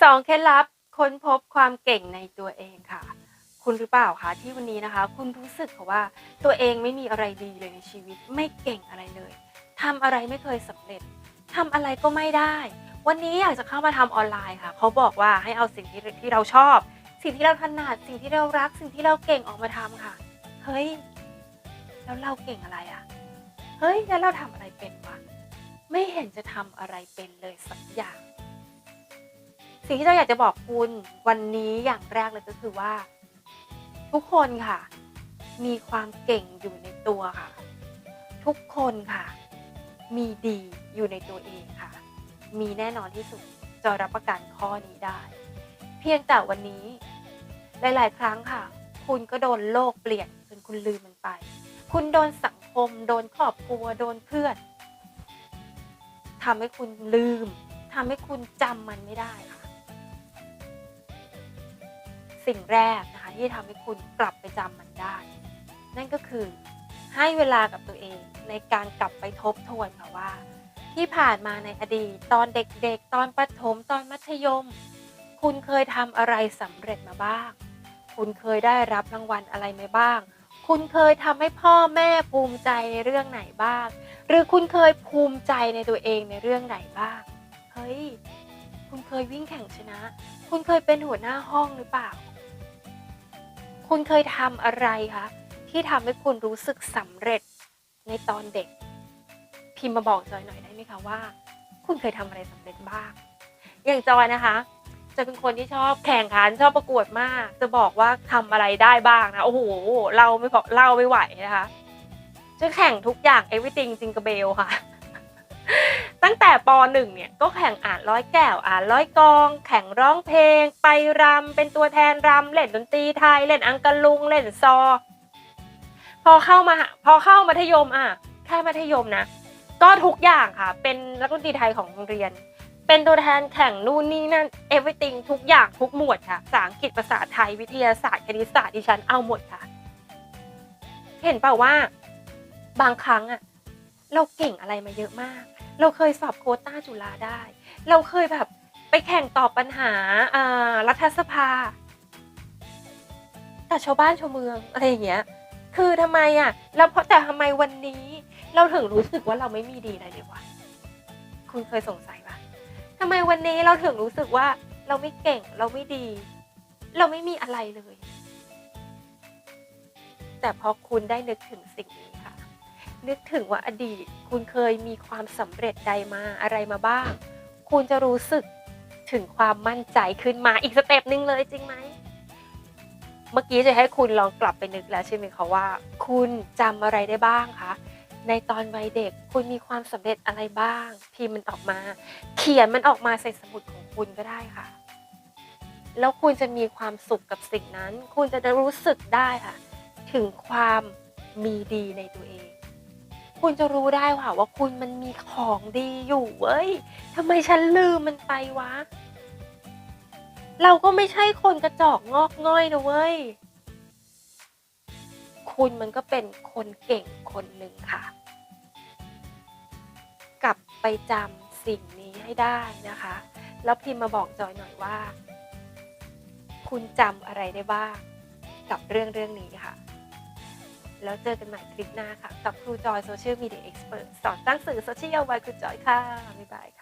สองเคล็ดลับค้นพบความเก่งในตัวเองค่ะ คุณหรือเปล่าคะที่วันนี้นะคะ คุณรู้สึกค่ะว่าตัวเองไม่มีอะไรดีเลยในชีวิต ไม่เก่งอะไรเลยทำอะไรไม่เคยสำเร็จทำอะไรก็ไม่ได้ วันนี้อยากจะเข้ามาทำออนไลน์ค่ะเขาบอกว่าให้เอาสิ่งที่ที่เราชอบ สิ่งที่เราถนัดสิ่งที่เรารัก สิ่งที่เราเก่งออกมาทำค่ะ เฮ้ยแล้วเราเก่งอะไรอะเฮ้ยแล้วเราทำอะไรเป็นวะไม่เห็นจะทำอะไรเป็นเลยสักอย่าง สิ่งที่เราอยากจะบอกคุณวันนี้อย่างแรกเลยก็คือว่า ทุกคนค่ะ มีความเก่งอยู่ในตัวค่ะ ทุกคนค่ะ มีดีอยู่ในตัวเองค่ะ มีแน่นอนที่สุดจะรับประกันข้อนี้ได้ เพียงแต่วันนี้ หลาย ๆ ครั้งค่ะ คุณก็โดนโลกเปลี่ยนจนคุณลืมมันไป คุณโดนสังคม โดนครอบครัวโดนเพื่อนทำให้คุณลืมทำให้คุณจำมันไม่ได้ค่ะ สิ่งแรกนะคะที่ทำให้คุณกลับไปจำมันได้ นั่นก็คือให้เวลากับตัวเองในการกลับไปทบทวนค่ะว่า ที่ผ่านมาในอดีตตอนเด็กๆ ตอนประถมตอนมัธยม คุณเคยทำอะไรสำเร็จมาบ้าง คุณเคยได้รับรางวัลอะไรมาบ้าง คุณเคยทำให้พ่อแม่ภูมิใจในเรื่องไหนบ้าง หรือคุณเคยภูมิใจในตัวเองในเรื่องไหนบ้างเฮ้ยคุณเคยวิ่งแข่งชนะ คุณเคยเป็นหัวหน้าห้องหรือเปล่า คุณเคยทำอะไรคะที่ทำให้คุณรู้สึกสำเร็จในตอนเด็ก พิมพ์มาบอกจอยหน่อยได้ไหมคะว่า คุณเคยทำอะไรสำเร็จบ้าง อย่างจอยนะคะจะเป็นคนที่ชอบแข่งขันชอบประกวดมาก จะบอกว่าทำอะไรได้บ้างนะโอ้โหเราไม่พอเล่าไม่ไหวนะคะจะแข่งทุกอย่าง everything จิงก e เบลค่ะ ตั้งแต่ป .1 เนี่ยก็แข่งอ่านร้อยแก้วอ่านร้อยกอง แข่งร้องเพลง ไปรำเป็นตัวแทนรำเล่นดนตรีไทยเล่นอังกะลุงเล่นซอ พอเข้ามาพอเข้ามัธยมอะแค่มัธยมนะ ก็ทุกอย่างค่ะ เป็นนักดนตรีไทยของโรงเรียน เป็นตัวแทนแข่งนู่นนี่นั่น everything ทุกอย่างทุกหมวดค่ะภาษาอังกฤษภาษาไทยวิทยาศาสตร์คณิตศาสตร์ดิฉันเอาหมดค่ะ เห็นเปล่าว่า บางครั้งอะเราเก่งอะไรมาเยอะมาก เราเคยสอบโคต้าจุฬาได้ เราเคยแบบไปแข่งตอบปัญหาอารัฐสภาแต่ชาวบ้านชาวเมืองอะไรอย่างเงี้ย คือทำไมอะแล้วเพราะแต่ทำไมวันนี้ เราถึงรู้สึกว่าเราไม่มีดีอะไรเลยวะคุณเคยสงสัยปะทำไมวันนี้เราถึงรู้สึกว่าเราไม่เก่งเราไม่ดี เราไม่มีอะไรเลย แต่พอคุณได้นึกถึงสิ่งนี้ค่ะ นึกถึงว่าอดีต คุณเคยมีความสำเร็จใดมาอะไรมาบ้าง คุณจะรู้สึกถึงความมั่นใจขึ้นมาอีกสเต็ปหนึ่งเลยจริงไหม เมื่อกี้จะให้คุณลองกลับไปนึกแล้วใช่ไหมคะว่า คุณจำอะไรได้บ้างคะในตอนวัยเด็กคุณมีความสำเร็จอะไรบ้าง พิมพ์มันออกมา เขียนมันออกมาใส่สมุดของคุณก็ได้ค่ะ แล้วคุณจะมีความสุขกับสิ่งนั้น คุณจะได้รู้สึกได้ค่ะ ถึงความมีดีในตัวเอง คุณจะรู้ได้ค่ะว่าคุณมันมีของดีอยู่เว้ยทำไมฉันลืมมันไปวะ เราก็ไม่ใช่คนกระจอกงอกง่อยนะเว้ย คุณมันก็เป็นคนเก่งคนหนึ่งค่ะ กลับไปจำสิ่งนี้ให้ได้นะคะ แล้วพิมพ์มาบอกจอยหน่อยว่า คุณจำอะไรได้บ้างกับเรื่องเรื่องนี้ค่ะ แล้วเจอกันใหม่คลิปหน้าค่ะ กับครูจอยโซเชียลมีเดียเอ็กซ์เพรสสอนสร้างสื่อโซเชียลไว้ครูจอยค่ะ บ๊ายบายค่ะ